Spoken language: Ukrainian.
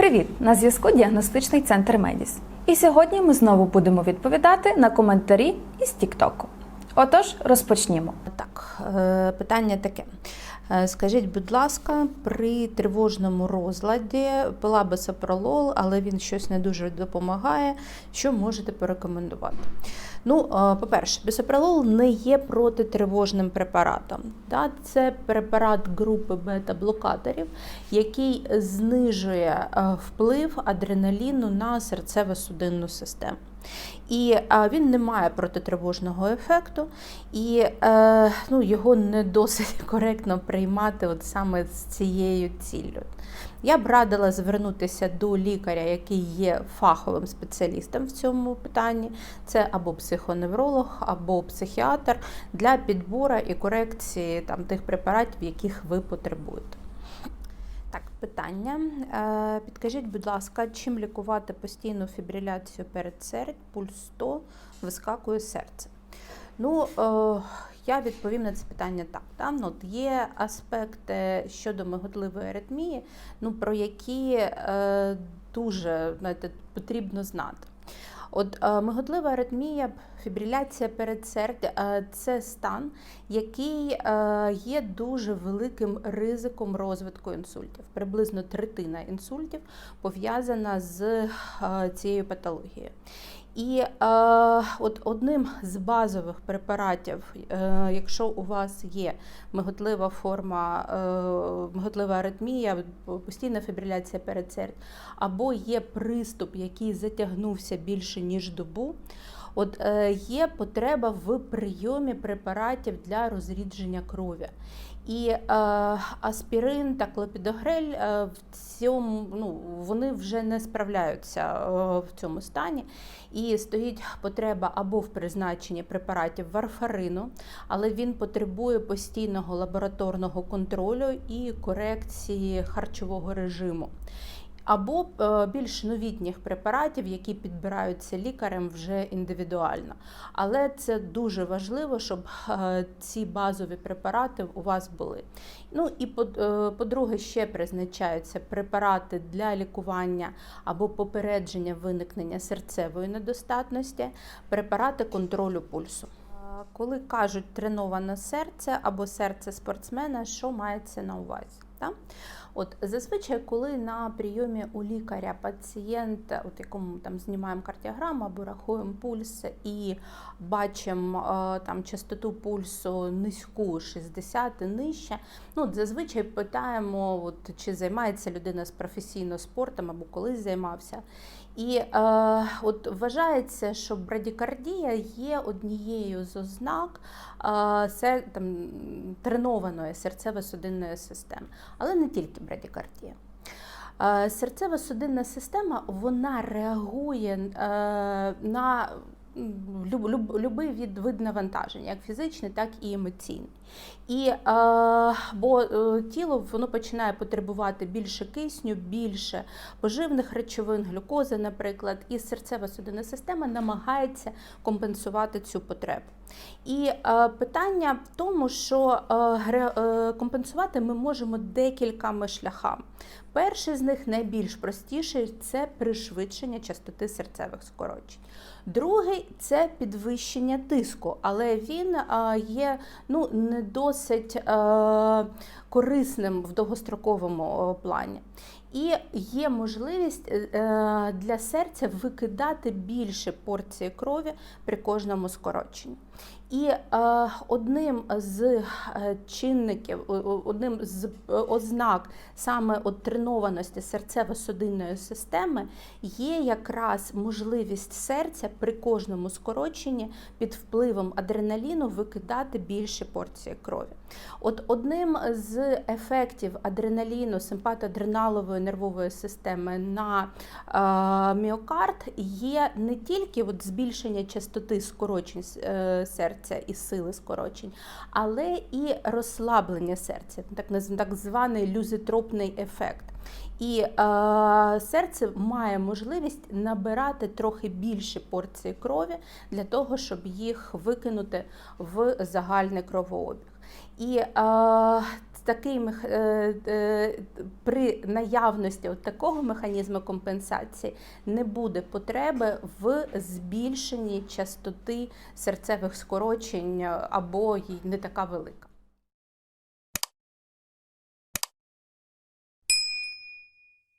Привіт! На зв'язку діагностичний центр Медіс. І сьогодні ми знову будемо відповідати на коментарі із Тіктоку. Отож, розпочнімо. Так, е, питання таке. Е, Скажіть, будь ласка, при тривожному розладі пила бисопролол, але він щось не дуже допомагає. Що можете порекомендувати? Ну, е, по-перше, бисопролол не є протитривожним препаратом. Це препарат групи бета-блокаторів, який знижує е, вплив адреналіну на серцево-судинну систему. І е, він не має протитривожного ефекту, і е, ну, його не досить коректно приймати от саме з цією ціллю. Я б радила звернутися до лікаря, який є фаховим спеціалістом в цьому питанні. Це або психоневролог, або психіатр для підбору і корекції там, тих препаратів, яких ви потребуєте. Так, питання. Е, Підкажіть, будь ласка, чим лікувати постійну фібриляцію передсердь, пульс 100, вискакує серце? Ну, е, я відповім на це питання так. Там ну, от є аспекти щодо миготливої аритмії, ну, про які е, дуже знаєте, потрібно знати. От е, миготлива аритмія, фібриляція передсердя е, це стан, який е, є дуже великим ризиком розвитку інсультів. Приблизно третина інсультів пов'язана з цією патологією. І е, от одним з базових препаратів, е, якщо у вас є миготлива форма, е, миготлива аритмія, постійна фібриляція передсердь, або є приступ, який затягнувся більше ніж добу. От е, є потреба в прийомі препаратів для розрідження крові. І е, аспірин та клопідогрель е, в цьому ну, вони вже не справляються е, в цьому стані. І стоїть потреба або в призначенні препаратів варфарину, але він потребує постійного лабораторного контролю і корекції харчового режиму. Або е, більш новітніх препаратів, які підбираються лікарем вже індивідуально. Але це дуже важливо, щоб е, ці базові препарати у вас були. Ну і е, по-друге, ще призначаються препарати для лікування або попередження виникнення серцевої недостатності, препарати контролю пульсу. Коли кажуть треноване серце або серце спортсмена, що мається на увазі? Так? От зазвичай, коли на прийомі у лікаря пацієнт, от якому там знімаємо кардіограму або рахуємо пульс і бачимо е, там частоту пульсу низьку 60 і нижче, ну зазвичай питаємо, от, чи займається людина з професійно спортом або колись займався. І е, от вважається, що брадікардія є однією з ознак е, се, там, тренованої серцево-судинної системи, але не тільки брадікардія. Е, Серцево-судинна система вона реагує е, на любий від, вид навантаження, як фізичне, так і емоційний. І, е, бо е, тіло воно починає потребувати більше кисню, більше поживних речовин, глюкози, наприклад, і серцево-судинна система намагається компенсувати цю потребу. І е, питання в тому, що компенсувати ми можемо декількома шляхами. Перший з них найбільш простіший це пришвидшення частоти серцевих скорочень. Другий це підвищення тиску, але він є ну, не досить е, корисним в довгостроковому е, плані. І є можливість е, для серця викидати більше порції крові при кожному скороченні. І е, одним з е, чинників, одним з е, ознак саме тренованості серцево-судинної системи є якраз можливість серця при кожному скороченні під впливом адреналіну викидати більше порції крові. От одним з ефектів адреналіну, симпатоадреналової нервової системи на е, міокард є не тільки от збільшення частоти скорочень е, серця і сили скорочень, але і розслаблення серця, так, так званий люзитропний ефект. І е, серце має можливість набирати трохи більше порції крові для того, щоб їх викинути в загальний кровообіг. І е, такий е, е, при наявності от такого механізму компенсації не буде потреби в збільшенні частоти серцевих скорочень або не така велика.